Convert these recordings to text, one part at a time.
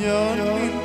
ഞാൻ നിന്നെ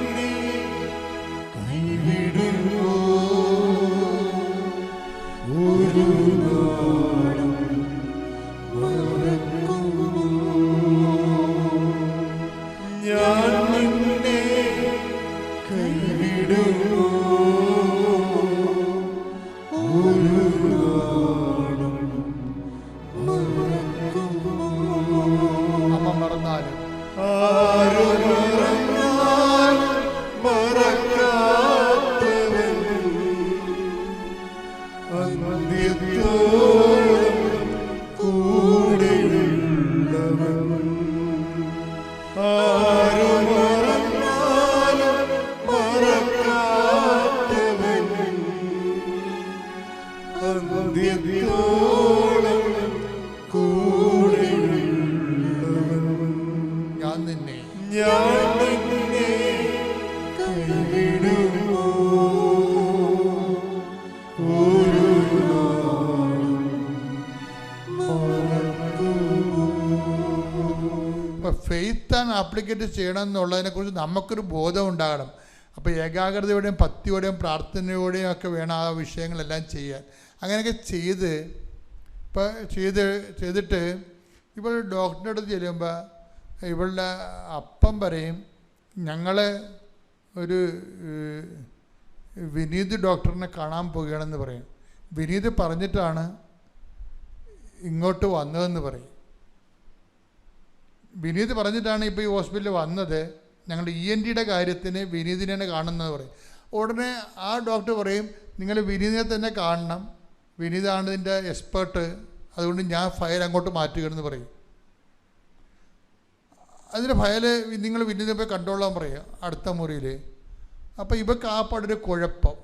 ആപ്ലിക്കേറ്റ് ചെയ്യണം എന്നുള്ളതിനെക്കുറിച്ച് നമുക്കൊരു ബോധം ഉണ്ടാകണം അപ്പോൾ ഏകാഗ്രതയോടെയും ഭക്തിയോടെയും പ്രാർത്ഥനയോടെയും ഒക്കെ വേണം ആ വിഷയങ്ങളെല്ലാം ചെയ്യാൻ. അങ്ങനെയൊക്കെ ചെയ്ത് ഇപ്പോൾ ചെയ്ത് ചെയ്തിട്ട് ഇവൾ ഡോക്ടറിന്റെ അടുത്ത് ചെല്ലുമ്പോൾ ഇവളുടെ അപ്പം പറയും ഞങ്ങൾ ഒരു വിനീത് ഡോക്ടറിനെ കാണാൻ പോവുകയാണെന്ന് പറയും. വിനീത് പറഞ്ഞിട്ടാണ് ഇങ്ങോട്ട് വന്നതെന്ന് പറയും. വിനീത് പറഞ്ഞിട്ടാണ് ഇപ്പോൾ ഈ ഹോസ്പിറ്റലിൽ വന്നത്. ഞങ്ങൾ ഇ എൻ ടിയുടെ കാര്യത്തിന് വിനീതിനെ കാണുന്നത് പറയും. ഉടനെ ആ ഡോക്ടർ പറയും നിങ്ങൾ വിനീതിനെ തന്നെ കാണണം. വിനീതാണ് ഇതിന്റെ എക്സ്പേർട്ട്. അതുകൊണ്ട് ഞാൻ ഫയൽ അങ്ങോട്ട് മാറ്റുകയെന്ന് പറയും. അതിന്റെ ഫയൽ നിങ്ങൾ വിനീതിനെ പോയി കണ്ടോളാൻ പറയും അടുത്ത മുറിയിൽ. അപ്പോൾ ഇവക്ക് ആ പാടൊരു കുഴപ്പം.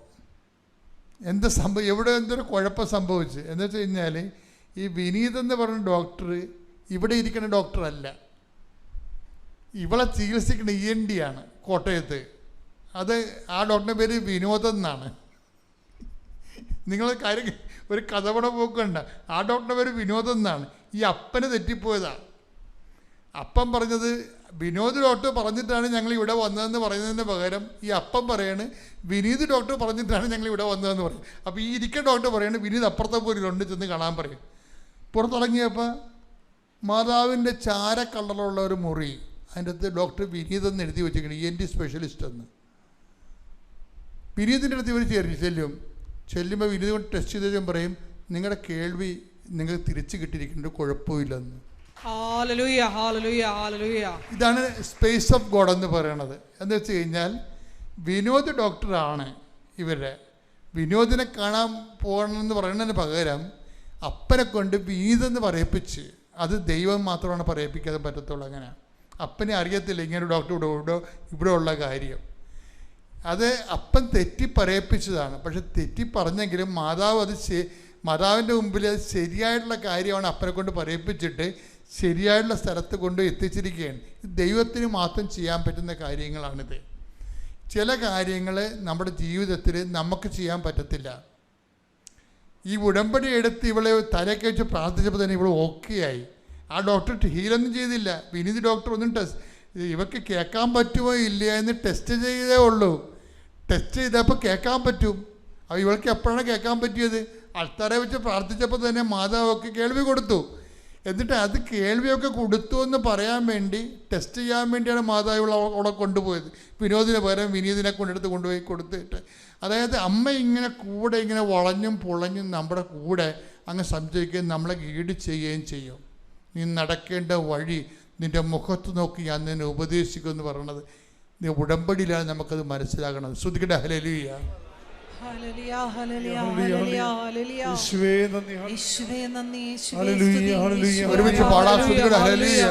എന്ത് സംഭവം എവിടെ എന്തൊരു കുഴപ്പം സംഭവിച്ചു? എന്ന് വെച്ച് കഴിഞ്ഞാൽ ഈ വിനീത് എന്ന് പറഞ്ഞ ഡോക്ടർ ഇവിടെ ഇരിക്കുന്ന ഡോക്ടറല്ല ഇവളെ ചികിത്സിക്കുന്ന ഇ എൻ ഡി ആണ് കോട്ടയത്ത്. അത് ആ ഡോക്ടറിന്റെ പേര് വിനോദം എന്നാണ്. നിങ്ങൾ കാര്യം ഒരു കഥപട പോക്കണ്ട. ആ ഡോക്ടറിന്റെ പേര് വിനോദം എന്നാണ്. ഈ അപ്പന് തെറ്റിപ്പോയതാണ് അപ്പം പറഞ്ഞത് വിനോദ് ഡോക്ടർ പറഞ്ഞിട്ടാണ് ഞങ്ങൾ ഇവിടെ വന്നതെന്ന് പറയുന്നതിന് പകരം ഈ അപ്പം പറയാണ് വിനീത് ഡോക്ടർ പറഞ്ഞിട്ടാണ് ഞങ്ങൾ ഇവിടെ വന്നതെന്ന് പറയും. അപ്പോൾ ഈ ഇരിക്കുന്ന ഡോക്ടർ പറയാണ് വിനീത് അപ്പുറത്തെ പോരിലുണ്ട് ചെന്ന് കാണാൻ പറയും. പുറത്തിറങ്ങിയപ്പോൾ മാതാവിന്റെ ചാര കളറുള്ള ഒരു മുറി. അതിന്റെ അടുത്ത് ഡോക്ടർ വിനീത് എന്ന് എഴുതി വെച്ചിരിക്കണം ഇ എൻ ടി സ്പെഷ്യലിസ്റ്റ് എന്ന്. വിനീതിന്റെ അടുത്ത് ഇവർ ചേർന്ന് ചെല്ലും. ചെല്ലുമ്പോൾ വിനീത് കൊണ്ട് ടെസ്റ്റ് ചെയ്തതും പറയും നിങ്ങളുടെ കേൾവി നിങ്ങൾക്ക് തിരിച്ചു കിട്ടിയിരിക്കുന്നുണ്ട് കുഴപ്പമില്ലെന്ന് ഇതാണ് സ്പേസ് ഓഫ് ഗോഡ് എന്ന് പറയണത്. എന്ന് വെച്ച് കഴിഞ്ഞാൽ വിനോദ് ഡോക്ടറാണ് ഇവരുടെ വിനോദിനെ കാണാൻ പോകണമെന്ന് പറയുന്നതിന് പകരം അപ്പനെ കൊണ്ട് വീതെന്ന് പറയിപ്പിച്ച് അത് ദൈവം മാത്രമാണ് പറയിപ്പിക്കാതെ പറ്റത്തുള്ളൂ അങ്ങനെ. അപ്പനെ അറിയത്തില്ല ഇങ്ങനെ ഡോക്ടർ ഇവിടെ ഇവിടെ ഇവിടെ ഉള്ള കാര്യം. അത് അപ്പൻ തെറ്റി പറയിപ്പിച്ചതാണ്. പക്ഷെ തെറ്റി പറഞ്ഞെങ്കിലും മാതാവ് അത് മാതാവിന്റെ മുമ്പിൽ അത് ശരിയായിട്ടുള്ള കാര്യമാണ് അപ്പനെ കൊണ്ട് പറയിപ്പിച്ചിട്ട് ശരിയായിട്ടുള്ള സ്ഥലത്ത് കൊണ്ട് എത്തിച്ചിരിക്കുകയാണ്. ദൈവത്തിന് മാത്രം ചെയ്യാൻ പറ്റുന്ന കാര്യങ്ങളാണിത്. ചില കാര്യങ്ങൾ നമ്മുടെ ജീവിതത്തിൽ നമുക്ക് ചെയ്യാൻ പറ്റത്തില്ല. ഈ ഉടമ്പടി എടുത്ത് ഇവളെ തലയൊക്കെ വെച്ച് പ്രാർത്ഥിച്ചപ്പോൾ തന്നെ ഇവൾ ഓക്കെ ആയി ആ ഡോക്ടർ ഹീലൊന്നും ചെയ്തില്ല. വിനീത് ഡോക്ടർ ഒന്നും ടെസ്റ്റ് ഇവക്ക് കേൾക്കാൻ പറ്റുമോ ഇല്ല എന്ന് ടെസ്റ്റ് ചെയ്തേ ഉള്ളൂ. ടെസ്റ്റ് ചെയ്തപ്പോൾ കേൾക്കാൻ പറ്റും. അപ്പോൾ ഇവൾക്ക് എപ്പോഴാണ് കേൾക്കാൻ പറ്റിയത്? അൾത്താരെ വെച്ച് പ്രാർത്ഥിച്ചപ്പോൾ തന്നെ മാതാവൊക്കെ കേൾവി കൊടുത്തു. എന്നിട്ട് അത് കേൾവിയൊക്കെ കൊടുത്തു എന്ന് പറയാൻ വേണ്ടി ടെസ്റ്റ് ചെയ്യാൻ വേണ്ടിയാണ് മാതാവ് അവിടെ കൊണ്ടുപോയത്. വിനോദിനെ പകരം വിനീതിനെ കൊണ്ടെടുത്ത് കൊണ്ടുപോയി കൊടുത്തിട്ട്. അതായത് അമ്മ ഇങ്ങനെ കൂടെ ഇങ്ങനെ വളഞ്ഞും പുളഞ്ഞും നമ്മുടെ കൂടെ അങ്ങ് സംശയിക്കുകയും നമ്മളെ ഗീഡ് ചെയ്യുകയും ചെയ്യും. നീ നടക്കേണ്ട വഴി നിന്റെ മുഖത്ത് നോക്കി ഞാൻ നിന്നെ ഉപദേശിക്കുമെന്ന് പറയണത്. നീ ഉടമ്പടിയിലാണ് നമുക്കത് മനസ്സിലാകണം ശ്രുതിക്കട്ടെ ഹലലിയ ഒരുമിച്ച് ഹല്ലേലൂയ.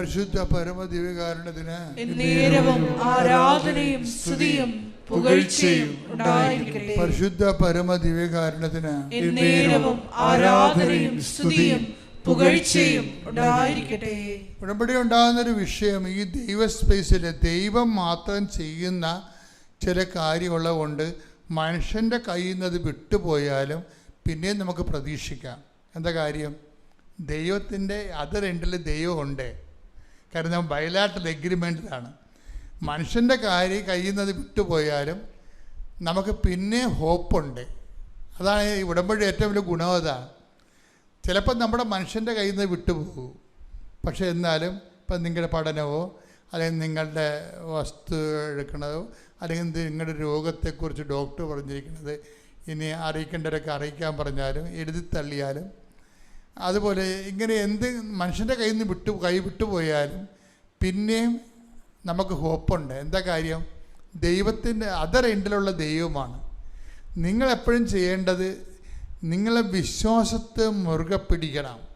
പരിശുദ്ധ പരമദിവ്യകാരണത്തിന് നേരവും ആരാധനയും സ്തുതിയും പുകഴ്ചയും ഉണ്ടായിരിക്കട്ടെ. പരിശുദ്ധ പരമദിവ്യകാരണത്തിന് നേരവും ആരാധനയും സ്തുതിയും പുകഴ്ചയും ഉണ്ടായിരിക്കട്ടെ. ഉടമ്പടി ഉണ്ടാകുന്നൊരു വിഷയം ഈ ദൈവ സ്പേസിൽ ദൈവം മാത്രം ചെയ്യുന്ന ചില കാര്യമുള്ളത് കൊണ്ട് മനുഷ്യന്റെ കയ്യിൽ നിന്ന് അത് വിട്ടുപോയാലും പിന്നെയും നമുക്ക് പ്രതീക്ഷിക്കാം. എന്താ കാര്യം? ദൈവത്തിന്റെ അത് രണ്ടിൽ ദൈവമുണ്ട്. കാരണം ബയലാട്ടൽ എഗ്രിമെന്റിലാണ് മനുഷ്യന്റെ കാര്യം കയ്യിൽ നിന്ന് വിട്ടുപോയാലും നമുക്ക് പിന്നെ ഹോപ്പുണ്ട് അതാണ് ഈ ഉടമ്പടി ഏറ്റവും വലിയ ഗുണം അതാണ് ചിലപ്പോൾ നമ്മുടെ മനുഷ്യന്റെ കയ്യിൽ നിന്ന് വിട്ടുപോകും. പക്ഷേ എന്നാലും ഇപ്പം നിങ്ങളുടെ പഠനമോ അല്ലെങ്കിൽ നിങ്ങളുടെ വസ്തു എടുക്കണതോ അല്ലെങ്കിൽ നിങ്ങളുടെ രോഗത്തെക്കുറിച്ച് ഡോക്ടർ പറഞ്ഞിരിക്കുന്നത് ഇനി അറിയിക്കേണ്ടവരൊക്കെ അറിയിക്കാൻ പറഞ്ഞാലും എഴുതി തള്ളിയാലും അതുപോലെ ഇങ്ങനെ എന്ത് മനുഷ്യന്റെ കയ്യിൽ നിന്ന് വിട്ടു കൈ വിട്ടുപോയാലും പിന്നെയും നമുക്ക് ഹോപ്പുണ്ട്. എന്താ കാര്യം? ദൈവത്തിന്റെ അതർ എൻഡിലുള്ള ദൈവമാണ്. നിങ്ങളെപ്പോഴും ചെയ്യേണ്ടത് നിങ്ങളെ വിശ്വാസത്തെ മുറുകെ പിടിക്കണം.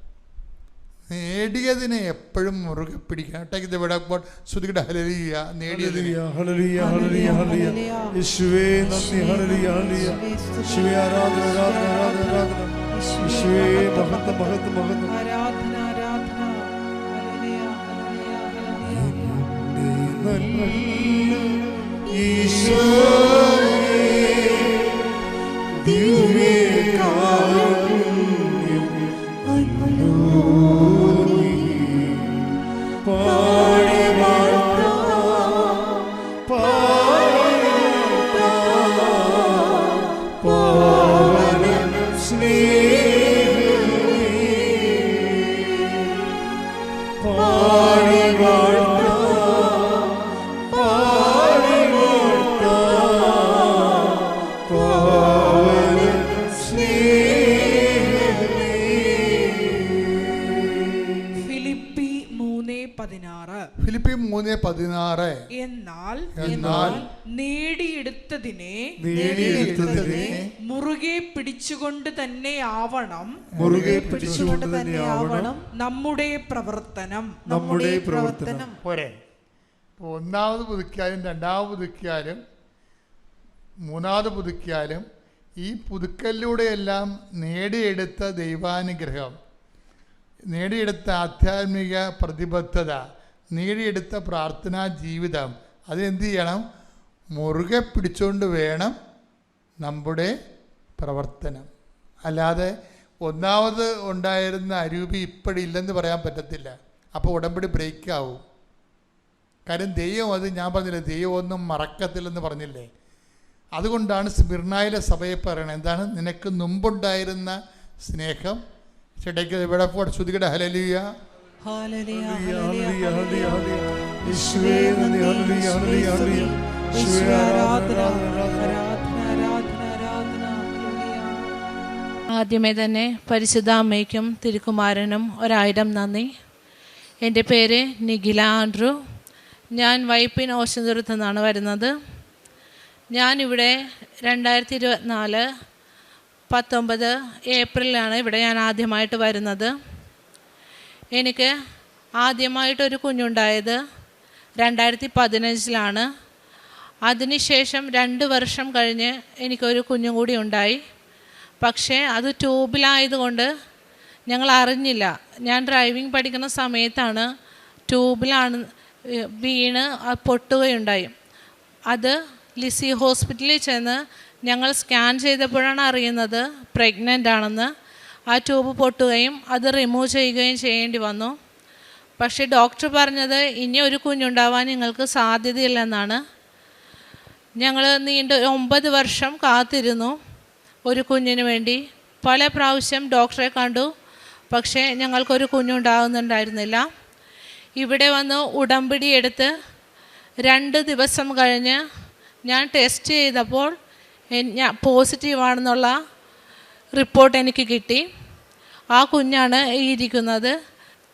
നേടിയതിനെ എപ്പോഴും മുറുകെ പിടിക്കണം. Take the word of God ശ്രുതിയുടെ ഹല്ലേലൂയ നേടിയതിനെ. Hallelujah, hallelujah, hallelujah. യേശുവേ നന്ദി. ഹല്ലേലൂയ, ഹല്ലേലൂയ. യേശുവേ ആരാധന ആരാധന ആരാധന. മഹത്വം മഹത്വം മഹത്വം ആരാധന ആരാധന. നല്ല ഈശോ ദിവ്യകാരുണ്യം ആവണം നമ്മുടെ പ്രവർത്തനം നമ്മുടെ പ്രവർത്തനം. പോരെ. ഒന്നാമത് പുതുക്കിയാലും രണ്ടാമത് പുതുക്കിയാലും മൂന്നാമത് പുതുക്കിയാലും ഈ പുതുക്കലിലൂടെയെല്ലാം നേടിയെടുത്ത ദൈവാനുഗ്രഹം നേടിയെടുത്ത ആധ്യാത്മിക പ്രതിബദ്ധത നേടിയെടുത്ത പ്രാർത്ഥനാ ജീവിതം അതെന്ത് ചെയ്യണം? മുറുകെ പിടിച്ചുകൊണ്ട് വേണം നമ്മുടെ പ്രവർത്തനം. അല്ലാതെ ഒന്നാമത് ഉണ്ടായിരുന്ന അരൂപി ഇപ്പോഴില്ലെന്ന് പറയാൻ പറ്റത്തില്ല. അപ്പോൾ ഉടമ്പടി ബ്രേക്ക് ആവും. കാര്യം ദൈവം അത് ഞാൻ പറഞ്ഞില്ലേ ദൈവം ഒന്നും മറക്കത്തില്ലെന്ന് പറഞ്ഞില്ലേ? അതുകൊണ്ടാണ് സ്മിർണായിലെ സഭയെ പറയണത്. എന്താണ്? നിനക്ക് മുമ്പുണ്ടായിരുന്ന സ്നേഹം? ചെടയ്ക്ക് ഇവിടെ പോട്ടെ ശ്രുതികട ഹലലിയ ഹല്ലേലൂയ, ആദ്യമേ തന്നെ പരിശുദ്ധ അമ്മയ്ക്കും തിരുക്കുമാരനും ഒരായിരം നന്ദി. എന്റെ പേര് നിഖില ആൻഡ്രു. ഞാൻ വൈപ്പിൻ ഓശന്തുരത്ത് നിന്നാണ് വരുന്നത്. ഞാനിവിടെ രണ്ടായിരത്തി ഇരുപത്തിനാല് പത്തൊമ്പത് ഏപ്രിലാണ് ഇവിടെ ഞാൻ ആദ്യമായിട്ട് വരുന്നത്. എനിക്ക് ആദ്യമായിട്ടൊരു കുഞ്ഞുണ്ടായത് രണ്ടായിരത്തി പതിനഞ്ചിലാണ് അതിനുശേഷം രണ്ട് വർഷം കഴിഞ്ഞ് എനിക്കൊരു കുഞ്ഞും കൂടി ഉണ്ടായി. പക്ഷേ അത് ട്യൂബിലായതുകൊണ്ട് ഞങ്ങൾ അറിഞ്ഞില്ല ഞാൻ ഡ്രൈവിംഗ് പഠിക്കുന്ന സമയത്താണ് ട്യൂബിലാണ് വീണ് പൊട്ടുകയുണ്ടായി. അത് ലിസി ഹോസ്പിറ്റലിൽ ചെന്ന് ഞങ്ങൾ സ്കാൻ ചെയ്തപ്പോഴാണ് അറിയുന്നത് പ്രഗ്നന്റ് ആണെന്ന്. ആ ട്യൂബ് പൊട്ടുകയും അത് റിമൂവ് ചെയ്യുകയും ചെയ്യേണ്ടി വന്നു. പക്ഷേ ഡോക്ടർ പറഞ്ഞത് ഇനി ഒരു കുഞ്ഞുണ്ടാവാൻ നിങ്ങൾക്ക് സാധ്യതയില്ലെന്നാണ്. ഞങ്ങൾ നീണ്ട ഒമ്പത് വർഷം കാത്തിരുന്നു. ഒരു കുഞ്ഞിന് വേണ്ടി. പല പ്രാവശ്യം ഡോക്ടറെ കണ്ടു. പക്ഷേ ഞങ്ങൾക്കൊരു കുഞ്ഞുണ്ടാകുന്നുണ്ടായിരുന്നില്ല ഇവിടെ വന്ന് ഉടമ്പടി എടുത്ത് രണ്ട് ദിവസം കഴിഞ്ഞ് ഞാൻ ടെസ്റ്റ് ചെയ്തപ്പോൾ ഞാൻ പോസിറ്റീവാണെന്നുള്ള റിപ്പോർട്ട് എനിക്ക് കിട്ടി. ആ കുഞ്ഞാണ് ഈ ഇരിക്കുന്നത്.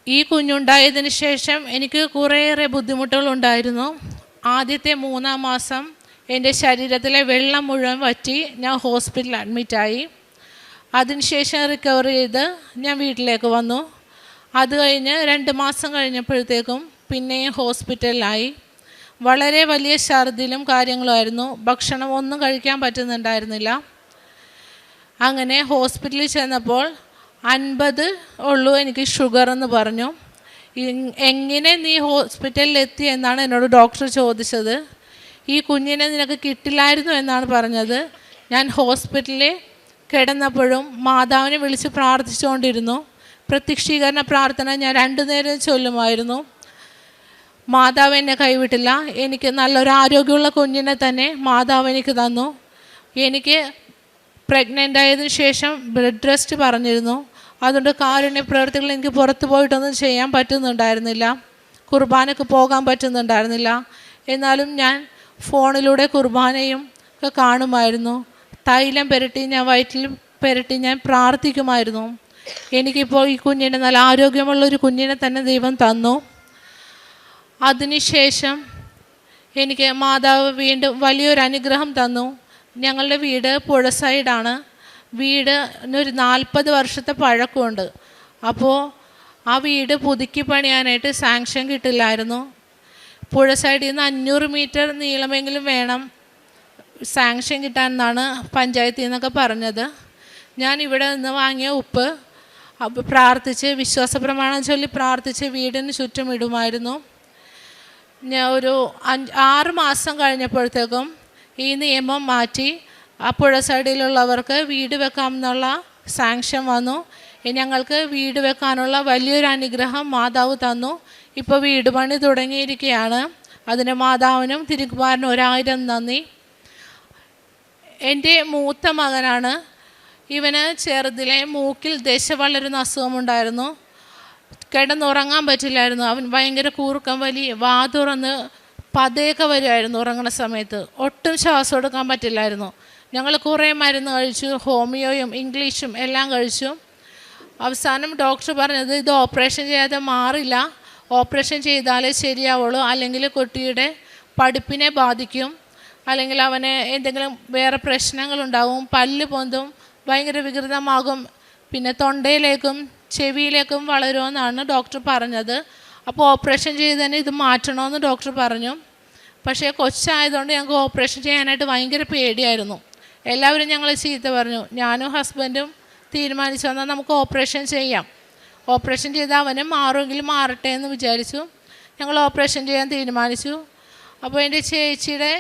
ഈ കുഞ്ഞുണ്ടായതിന് ശേഷം എനിക്ക് കുറേയേറെ ബുദ്ധിമുട്ടുകളുണ്ടായിരുന്നു. ആദ്യത്തെ മൂന്നാം മാസം എന്റെ ശരീരത്തിലെ വെള്ളം മുഴുവൻ വറ്റി ഞാൻ ഹോസ്പിറ്റലിൽ അഡ്മിറ്റായി അതിനുശേഷം റിക്കവർ ചെയ്ത് ഞാൻ വീട്ടിലേക്ക് വന്നു. അത് കഴിഞ്ഞ് രണ്ട് മാസം കഴിഞ്ഞപ്പോഴത്തേക്കും പിന്നെയും ഹോസ്പിറ്റലിലായി. വളരെ വലിയ ഛർദിലും കാര്യങ്ങളുമായിരുന്നു ഭക്ഷണം ഒന്നും കഴിക്കാൻ പറ്റുന്നുണ്ടായിരുന്നില്ല. അങ്ങനെ ഹോസ്പിറ്റലിൽ ചെന്നപ്പോൾ അൻപത് ഉള്ളൂ എനിക്ക് ഷുഗർ എന്ന് പറഞ്ഞു. എങ്ങനെ നീ ഹോസ്പിറ്റലിൽ എത്തി എന്നാണ് എന്നോട് ഡോക്ടർ ചോദിച്ചത്. ഈ കുഞ്ഞിനെ നിനക്ക് കിട്ടില്ലായിരുന്നു എന്നാണ് പറഞ്ഞത്. ഞാൻ ഹോസ്പിറ്റലിൽ കിടന്നപ്പോഴും മാതാവിനെ വിളിച്ച് പ്രാർത്ഥിച്ചുകൊണ്ടിരുന്നു. പ്രത്യക്ഷീകരണ പ്രാർത്ഥന ഞാൻ രണ്ടു നേരം ചൊല്ലുമായിരുന്നു. മാതാവ് എന്നെ കൈവിട്ടില്ല. എനിക്ക് നല്ലൊരു ആരോഗ്യമുള്ള കുഞ്ഞിനെ തന്നെ മാതാവ് എനിക്ക് തന്നു. എനിക്ക് പ്രഗ്നന്റ് ആയതിന് ശേഷം ബ്ലഡ് റെസ്റ്റ് പറഞ്ഞിരുന്നു. അതുകൊണ്ട് കാരുണ്യ പ്രവർത്തികൾ എനിക്ക് പുറത്തു പോയിട്ടൊന്നും ചെയ്യാൻ പറ്റുന്നുണ്ടായിരുന്നില്ല. കുർബാനക്ക് പോകാൻ പറ്റുന്നുണ്ടായിരുന്നില്ല. എന്നാലും ഞാൻ ഫോണിലൂടെ കുർബാനയും ഒക്കെ കാണുമായിരുന്നു. തൈലം പുരട്ടി ഞാൻ വയറ്റിൽ പുരട്ടി ഞാൻ പ്രാർത്ഥിക്കുമായിരുന്നു. എനിക്കിപ്പോൾ ഈ കുഞ്ഞിനെ നല്ല ആരോഗ്യമുള്ളൊരു കുഞ്ഞിനെ തന്നെ ദൈവം തന്നു. അതിനുശേഷം എനിക്ക് മാതാവ് വീണ്ടും വലിയൊരു അനുഗ്രഹം തന്നു. ഞങ്ങളുടെ വീട് പുഴ സൈഡാണ്. വീട് ഒരു നാൽപ്പത് വർഷത്തെ പഴക്കമുണ്ട്. അപ്പോൾ ആ വീട് പുതുക്കി പണിയാനായിട്ട് സാങ്ഷൻ കിട്ടില്ലായിരുന്നു. പുഴ സൈഡിൽ നിന്ന് അഞ്ഞൂറ് മീറ്റർ നീളമെങ്കിലും വേണം. സാങ്ഷൻ കിട്ടാനെന്നാണ് പഞ്ചായത്തിൽ നിന്നൊക്കെ പറഞ്ഞത്. ഞാൻ ഇവിടെ നിന്ന് വാങ്ങിയ ഉപ്പ് പ്രാർത്ഥിച്ച് വിശ്വാസ പ്രമാണം ചൊല്ലി പ്രാർത്ഥിച്ച് വീടിന് ചുറ്റും ഇടുമായിരുന്നു. ഞാൻ ഒരു അഞ്ച് ആറ് മാസം കഴിഞ്ഞപ്പോഴത്തേക്കും ഈ നിയമം മാറ്റി. ആ പുഴ സൈഡിലുള്ളവർക്ക് വീട് വെക്കാം എന്നുള്ള സാങ്ഷൻ വന്നു. ഞങ്ങൾക്ക് വീട് വെക്കാനുള്ള വലിയൊരു അനുഗ്രഹം മാതാവ് തന്നു. ഇപ്പോൾ വീട് പണി തുടങ്ങിയിരിക്കുകയാണ്. അതിന് മാതാവിനും തിരുക്കുമാരനും ഒരായിരം നന്ദി. എന്റെ മൂത്ത മകനാണ്. ഇവന് ചെറുതിലെ മൂക്കിൽ ദശ വളരുന്ന അസുഖമുണ്ടായിരുന്നു. കിടന്നുറങ്ങാൻ പറ്റില്ലായിരുന്നു. അവൻ ഭയങ്കര കൂർക്കം വലി വാ തുറന്ന് പതയൊക്കെ വരുമായിരുന്നു ഉറങ്ങുന്ന സമയത്ത്. ഒട്ടും ശ്വാസം എടുക്കാൻ പറ്റില്ലായിരുന്നു. ഞങ്ങൾ കുറേ മരുന്ന് കഴിച്ചു ഹോമിയോയും ഇംഗ്ലീഷും എല്ലാം കഴിച്ചു. അവസാനം ഡോക്ടർ പറഞ്ഞത് ഇത് ഓപ്പറേഷൻ ചെയ്യാതെ മാറില്ല. ഓപ്പറേഷൻ ചെയ്താലേ ശരിയാവുള്ളൂ. അല്ലെങ്കിൽ കുട്ടിയുടെ പഠിപ്പിനെ ബാധിക്കും. അല്ലെങ്കിൽ അവന് എന്തെങ്കിലും വേറെ പ്രശ്നങ്ങളുണ്ടാവും. പല്ല് പൊന്തും ഭയങ്കര വികൃതമാകും. പിന്നെ തൊണ്ടയിലേക്കും ചെവിയിലേക്കും വളരുമെന്നാണ് ഡോക്ടർ പറഞ്ഞത്. അപ്പോൾ ഓപ്പറേഷൻ ചെയ്ത് തന്നെ ഇത് മാറ്റണമെന്ന് ഡോക്ടർ പറഞ്ഞു. പക്ഷേ കൊച്ചായതുകൊണ്ട് ഞങ്ങൾക്ക് ഓപ്പറേഷൻ ചെയ്യാനായിട്ട് ഭയങ്കര പേടിയായിരുന്നു. എല്ലാവരും ഞങ്ങൾ ചീത്ത പറഞ്ഞു. ഞാനും ഹസ്ബൻഡും തീരുമാനിച്ചു വന്നാൽ നമുക്ക് ഓപ്പറേഷൻ ചെയ്യാം. ഓപ്പറേഷൻ ചെയ്ത് അവനും മാറുമെങ്കിൽ മാറട്ടെ എന്ന് വിചാരിച്ചു. ഞങ്ങൾ ഓപ്പറേഷൻ ചെയ്യാൻ തീരുമാനിച്ചു. അപ്പോൾ എന്റെ ചേച്ചിയുടെ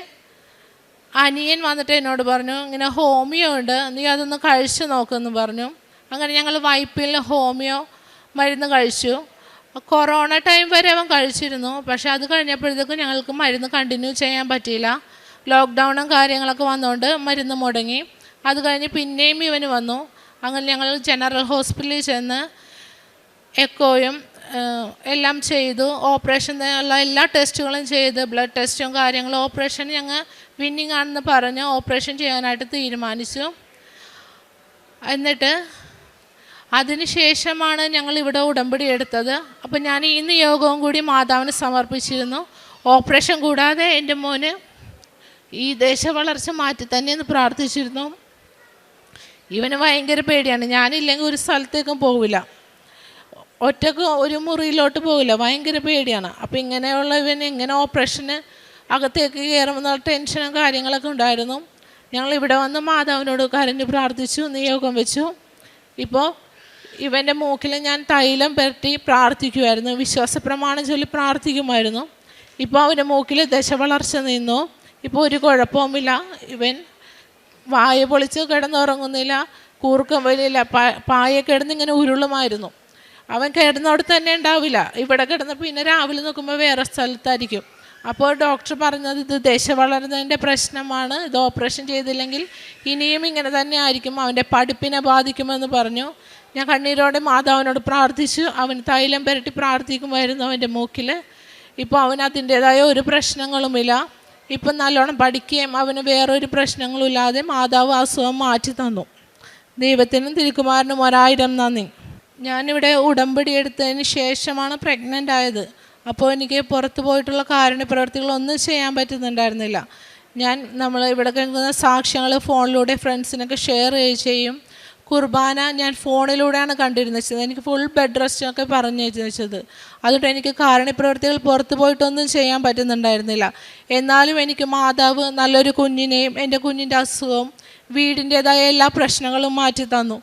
അനിയൻ വന്നിട്ട് എന്നോട് പറഞ്ഞു ഇങ്ങനെ ഹോമിയോ ഉണ്ട് നീ അതൊന്ന് കഴിച്ചു നോക്കുമെന്ന് പറഞ്ഞു. അങ്ങനെ ഞങ്ങൾ വൈപ്പിൽ ഹോമിയോ മരുന്ന് കഴിച്ചു. കൊറോണ ടൈം വരെ അവൻ കഴിച്ചിരുന്നു. പക്ഷേ അത് കഴിഞ്ഞപ്പോഴത്തേക്കും ഞങ്ങൾക്ക് മരുന്ന് കണ്ടിന്യൂ ചെയ്യാൻ പറ്റിയില്ല. ലോക്ക്ഡൗണും കാര്യങ്ങളൊക്കെ വന്നുകൊണ്ട് മരുന്ന് മുടങ്ങി. അത് കഴിഞ്ഞ് പിന്നെയും ഇവന് വന്നു. അങ്ങനെ ഞങ്ങൾ ജനറൽ ഹോസ്പിറ്റലിൽ ചെന്ന് എക്കോയും എല്ലാം ചെയ്തു. ഓപ്പറേഷൻ ഉള്ള എല്ലാ ടെസ്റ്റുകളും ചെയ്ത്. ബ്ലഡ് ടെസ്റ്റും കാര്യങ്ങളും ഓപ്പറേഷൻ ഞങ്ങൾ വിന്നിങ് ആണെന്ന് പറഞ്ഞ് ഓപ്പറേഷൻ ചെയ്യാനായിട്ട് തീരുമാനിച്ചു. എന്നിട്ട് അതിനുശേഷമാണ് ഞങ്ങൾ ഇവിടെ ഉടമ്പടി എടുത്തത്. അപ്പോൾ ഞാൻ ഈ നിയോഗവും കൂടി മാതാവിന് സമർപ്പിച്ചിരുന്നു. ഓപ്പറേഷൻ കൂടാതെ എന്റെ മോന് ഈ ദേശ വളർച്ച മാറ്റി തന്നെ എന്ന് പ്രാർത്ഥിച്ചിരുന്നു. ഇവന് ഭയങ്കര പേടിയാണ്. ഞാനില്ലെങ്കിൽ ഒരു സ്ഥലത്തേക്കും പോവില്ല. ഒറ്റയ്ക്ക് ഒരു മുറിയിലോട്ട് പോകില്ല. ഭയങ്കര പേടിയാണ്. അപ്പം ഇങ്ങനെയുള്ള ഇവന് ഇങ്ങനെ ഓപ്പറേഷന് അകത്തേക്ക് കയറുമെന്നുള്ള ടെൻഷനും കാര്യങ്ങളൊക്കെ ഉണ്ടായിരുന്നു. ഞങ്ങൾ ഇവിടെ വന്ന് മാതാവിനോട് കരഞ്ഞ് പ്രാർത്ഥിച്ചു നിയോഗം വെച്ചു. ഇപ്പോൾ ഇവന്റെ മൂക്കിൽ ഞാൻ തൈലം പുരട്ടി പ്രാർത്ഥിക്കുമായിരുന്നു വിശ്വാസ പ്രമാണം ചൊല്ലി പ്രാർത്ഥിക്കുമായിരുന്നു. ഇപ്പോൾ അവന്റെ മൂക്കിൽ ദശ വളർച്ച നിന്നു. ഇപ്പോൾ ഒരു കുഴപ്പവുമില്ല. ഇവൻ വായ പൊളിച്ച് കിടന്നുറങ്ങുന്നില്ല കൂർക്കം വലിയില്ല പായ കിടന്ന് ഇങ്ങനെ ഉരുളുമായിരുന്നു. അവൻ കിടന്ന അവിടെ തന്നെ ഉണ്ടാവില്ല. ഇവിടെ കിടന്ന് പിന്നെ രാവിലെ നോക്കുമ്പോൾ വേറെ സ്ഥലത്തായിരിക്കും. അപ്പോൾ ഡോക്ടർ പറഞ്ഞത് ഇത് ദശ വളരുന്നതിന്റെ പ്രശ്നമാണ്. ഇത് ഓപ്പറേഷൻ ചെയ്തില്ലെങ്കിൽ ഇനിയും ഇങ്ങനെ തന്നെ ആയിരിക്കും. അവന്റെ പഠിപ്പിനെ ബാധിക്കുമെന്ന് പറഞ്ഞു. ഞാൻ കണ്ണീരോടെ മാതാവിനോട് പ്രാർത്ഥിച്ചു. അവൻ തൈലം പുരട്ടി പ്രാർത്ഥിക്കുമായിരുന്നു അവന്റെ മൂക്കിൽ ഇപ്പോൾ അവൻ അതിന്റേതായ ഒരു പ്രശ്നങ്ങളുമില്ല. ഇപ്പം നല്ലോണം പഠിക്കുകയും അവന് വേറൊരു പ്രശ്നങ്ങളും ഇല്ലാതെ മാതാവ് അസുഖം മാറ്റി തന്നു. ദൈവത്തിനും തിരുക്കുമാരനും ഒരായിരം നന്ദി. ഞാനിവിടെ ഉടമ്പടി എടുത്തതിന് ശേഷമാണ് പ്രഗ്നന്റ് ആയത്. അപ്പോൾ എനിക്ക് പുറത്ത് പോയിട്ടുള്ള കാരുണ്യ പ്രവർത്തികളൊന്നും ചെയ്യാൻ പറ്റുന്നുണ്ടായിരുന്നില്ല. ഞാൻ നമ്മൾ ഇവിടെ കേൾക്കുന്ന സാക്ഷ്യങ്ങൾ ഫോണിലൂടെ ഫ്രണ്ട്സിനൊക്കെ ഷെയർ ചെയ്യും. കുർബാന ഞാൻ ഫോണിലൂടെയാണ് കണ്ടിരുന്നത്. എനിക്ക് ഫുൾ ബെഡ് റെസ്റ്റ് ഒക്കെ പറഞ്ഞു വെച്ചത് അതുകൊണ്ട് എനിക്ക് കാരുണ്യ പ്രവർത്തികൾ പുറത്ത് പോയിട്ടൊന്നും ചെയ്യാൻ പറ്റുന്നുണ്ടായിരുന്നില്ല. എന്നാലും എനിക്ക് മാതാവ് നല്ലൊരു കുഞ്ഞിനെയും എന്റെ കുഞ്ഞിന്റെ അസുഖവും വീടിന്റേതായ എല്ലാ പ്രശ്നങ്ങളും മാറ്റി തന്നു.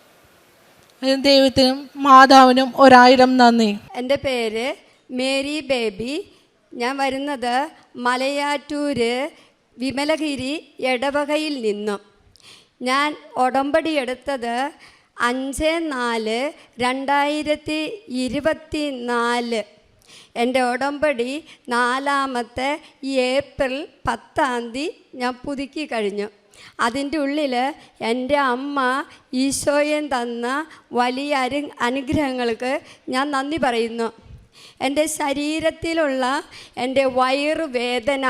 ദൈവത്തിനും മാതാവിനും ഒരായിരം നന്ദി. എന്റെ പേര് മേരി ബേബി. ഞാൻ വരുന്നത് മലയാറ്റൂര് വിമലഗിരി എടവകയിൽ നിന്നും. ഞാൻ ഉടമ്പടി എടുത്തത് അഞ്ച് നാല് രണ്ടായിരത്തി ഇരുപത്തി നാല്. എന്റെ ഉടമ്പടി നാലാമത്തെ ഏപ്രിൽ പത്താം തീയതി ഞാൻ പുതുക്കി കഴിഞ്ഞു. അതിന്റെ ഉള്ളിൽ എന്റെ അമ്മ ഈശോയൻ തന്ന വലിയ അരു അനുഗ്രഹങ്ങൾക്ക് ഞാൻ നന്ദി പറയുന്നു. എന്റെ ശരീരത്തിലുള്ള എന്റെ വയറുവേദന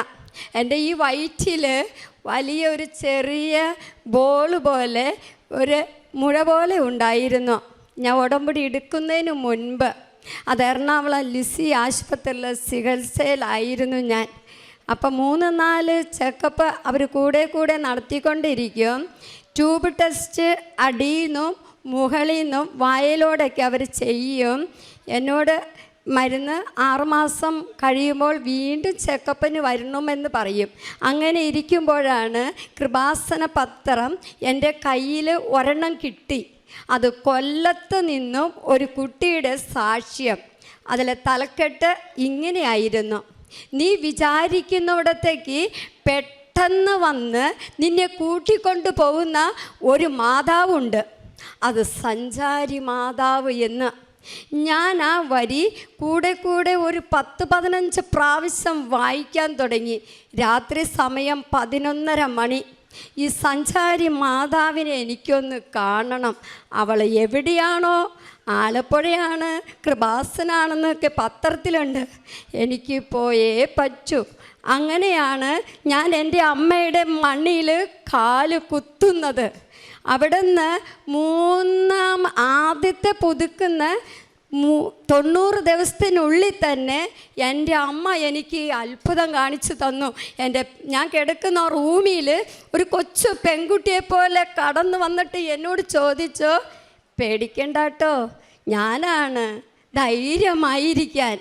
എന്റെ ഈ വയറ്റിൽ വലിയ ഒരു ചെറിയ ബോൾ പോലെ ഒരു മുഴ പോലെ ഉണ്ടായിരുന്നു. ഞാൻ ഉടമ്പടി എടുക്കുന്നതിന് മുൻപ് അത് എറണാകുളം ലിസി ആശുപത്രിയിലെ ചികിത്സയിലായിരുന്നു ഞാൻ. അപ്പം മൂന്ന് നാല് ചെക്കപ്പ് അവർ കൂടെ കൂടെ നടത്തിക്കൊണ്ടിരിക്കും. ട്യൂബ് ടെസ്റ്റ് അടിയിൽ നിന്നും മുകളിൽ നിന്നും വായലോടൊക്കെ അവർ ചെയ്യും. എന്നോട് മരുന്ന് ആറുമാസം കഴിയുമ്പോൾ വീണ്ടും ചെക്കപ്പിന് വരണമെന്ന് പറയും. അങ്ങനെ ഇരിക്കുമ്പോഴാണ് കൃപാസന പത്രം എന്റെ കയ്യിൽ ഒരെണ്ണം കിട്ടി. അത് കൊല്ലത്ത് നിന്നും ഒരു കുട്ടിയുടെ സാക്ഷ്യം. അതിലെ തലക്കെട്ട് ഇങ്ങനെയായിരുന്നു. നീ വിചാരിക്കുന്നിടത്തേക്ക് പെട്ടെന്ന് വന്ന് നിന്നെ കൂട്ടിക്കൊണ്ടു പോകുന്ന ഒരു മാതാവുണ്ട്. അത് സഞ്ചാരി മാതാവ് എന്ന്. ഞാൻ ആ വരി കൂടെ കൂടെ ഒരു പത്ത് പതിനഞ്ച് പ്രാവശ്യം വായിക്കാൻ തുടങ്ങി. രാത്രി സമയം പതിനൊന്നര മണി. ഈ സഞ്ചാരി മാതാവിനെ എനിക്കൊന്ന് കാണണം. അവൾ എവിടെയാണോ ആലപ്പുഴയാണ് കൃപാസനാണെന്നൊക്കെ പത്രത്തിലുണ്ട്. എനിക്ക് പോയേ പറ്റൂ. അങ്ങനെയാണ് ഞാൻ എന്റെ അമ്മയുടെ മണ്ണിൽ കാൽ കുത്തുന്നത്. അവിടുന്ന് മൂന്നാം ആദ്യത്തെ പുതുക്കുന്ന തൊണ്ണൂറ് ദിവസത്തിനുള്ളിൽ തന്നെ എന്റെ അമ്മ എനിക്ക് അത്ഭുതം കാണിച്ചു തന്നു. എന്റെ ഞാൻ കിടക്കുന്ന റൂമിൽ ഒരു കൊച്ചു പെൺകുട്ടിയെ പോലെ കടന്നു വന്നിട്ട് എന്നോട് ചോദിച്ചു പേടിക്കണ്ട കേട്ടോ ഞാനാണ് ധൈര്യമായിരിക്കാൻ.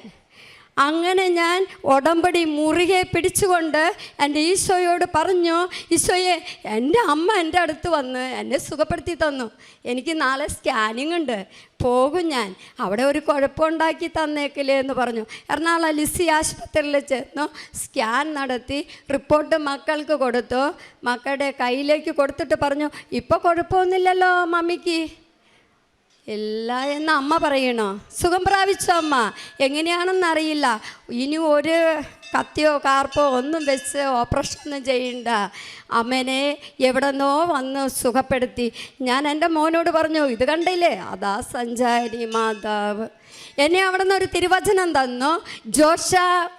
അങ്ങനെ ഞാൻ ഉടമ്പടി മുറുകെ പിടിച്ചുകൊണ്ട് എന്റെ ഈശോയോട് പറഞ്ഞു ഈശോയെ എന്റെ അമ്മ എന്റെ അടുത്ത് വന്ന് എന്നെ സുഖപ്പെടുത്തി തന്നു. എനിക്ക് നാളെ സ്കാനിങ് ഉണ്ട്. പോകും ഞാൻ. അവിടെ ഒരു കുഴപ്പമുണ്ടാക്കി തന്നേക്കില്ലേ എന്ന് പറഞ്ഞു. എറണാകുളം ലിസി ആശുപത്രിയിൽ ചെന്നു സ്കാൻ നടത്തി റിപ്പോർട്ട് മക്കൾക്ക് കൊടുത്തു. മക്കളുടെ കയ്യിലേക്ക് കൊടുത്തിട്ട് പറഞ്ഞു ഇപ്പോൾ കുഴപ്പമൊന്നുമില്ലല്ലോ മമ്മിക്ക്. ഇല്ല എന്ന് അമ്മ പറയണോ? സുഖം പ്രാപിച്ചോ അമ്മ? എങ്ങനെയാണെന്ന് അറിയില്ല. ഇനി ഒരു കത്തിയോ കാർപ്പോ ഒന്നും വെച്ച് ഓപ്പറേഷൻ ഒന്നും ചെയ്യണ്ട. അമ്മനെ എവിടെന്നോ വന്ന് സുഖപ്പെടുത്തി. ഞാൻ എന്റെ മോനോട് പറഞ്ഞു ഇത് കണ്ടില്ലേ? അതാ സഞ്ചാരി മാതാവ്. എന്നെ അവിടെ നിന്ന് ഒരു തിരുവചനം തന്നു. ജോഷ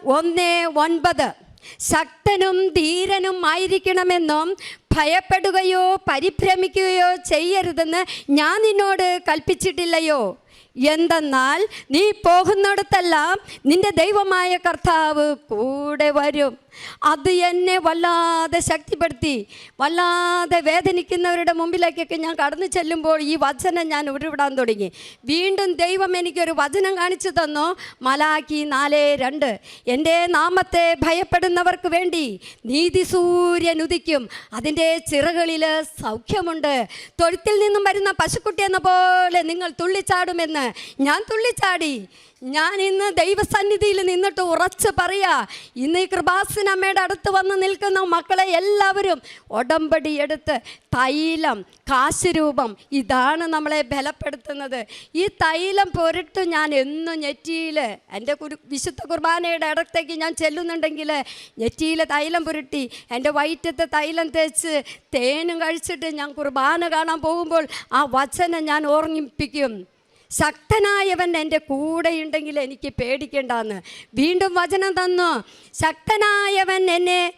ഒന്ന് ഒൻപത്. ശക്തനും ധീരനും ആയിരിക്കണമെന്നും ഭയപ്പെടുകയോ പരിഭ്രമിക്കുകയോ ചെയ്യരുതെന്ന് ഞാൻ നിന്നോട് കൽപ്പിച്ചിട്ടില്ലയോ? എന്തെന്നാൽ നീ പോകുന്നിടത്തെല്ലാം നിന്റെ ദൈവമായ കർത്താവ് കൂടെ വരും. അത് എന്നെ വല്ലാതെ ശക്തിപ്പെടുത്തി വല്ലാതെ വേദനിക്കുന്നവരുടെ മുമ്പിലേക്കൊക്കെ ഞാൻ കടന്നു ചെല്ലുമ്പോൾ ഈ വചനം ഞാൻ ഉരുവിടാൻ തുടങ്ങി. വീണ്ടും ദൈവം എനിക്കൊരു വചനം കാണിച്ചു തന്നു. മലാക്കി നാല് രണ്ട്. എന്റെ നാമത്തെ ഭയപ്പെടുന്നവർക്ക് വേണ്ടി നീതി സൂര്യൻ ഉദിക്കും. അതിന്റെ ചിറകളിൽ സൗഖ്യമുണ്ട്. തൊഴുത്തിൽ നിന്നും വരുന്ന പശുക്കുട്ടി എന്ന പോലെ നിങ്ങൾ തുള്ളിച്ചാടുമെന്ന് ഞാൻ തുള്ളിച്ചാടി. ഞാൻ ഇന്ന് ദൈവസന്നിധിയിൽ നിന്നിട്ട് ഉറച്ച് പറയാ ഇന്ന് ഈ കൃപാസനമ്മയുടെ അടുത്ത് വന്ന് നിൽക്കുന്ന മക്കളെ എല്ലാവരും ഉടമ്പടി എടുത്ത് തൈലം കാശുരൂപം ഇതാണ് നമ്മളെ ബലപ്പെടുത്തുന്നത്. ഈ തൈലം പുരട്ട് ഞാൻ എന്നും ഞെറ്റിയിൽ എന്റെ കുരു വിശുദ്ധ കുർബാനയുടെ ഇടത്തേക്ക് ഞാൻ ചെല്ലുന്നുണ്ടെങ്കിൽ നെറ്റിയിൽ തൈലം പുരട്ടി എന്റെ വയറ്റത്തെ തൈലം തേച്ച് തേനും കഴിച്ചിട്ട് ഞാൻ കുർബാന കാണാൻ പോകുമ്പോൾ ആ വചനം ഞാൻ ഓർമ്മിപ്പിക്കും. ശക്തനായവൻ എന്റെ കൂടെയുണ്ടെങ്കിൽ എനിക്ക് പേടിക്കേണ്ടെന്ന്. വീണ്ടും വചനം തന്നു. ശക്തനായവൻ എന്നെ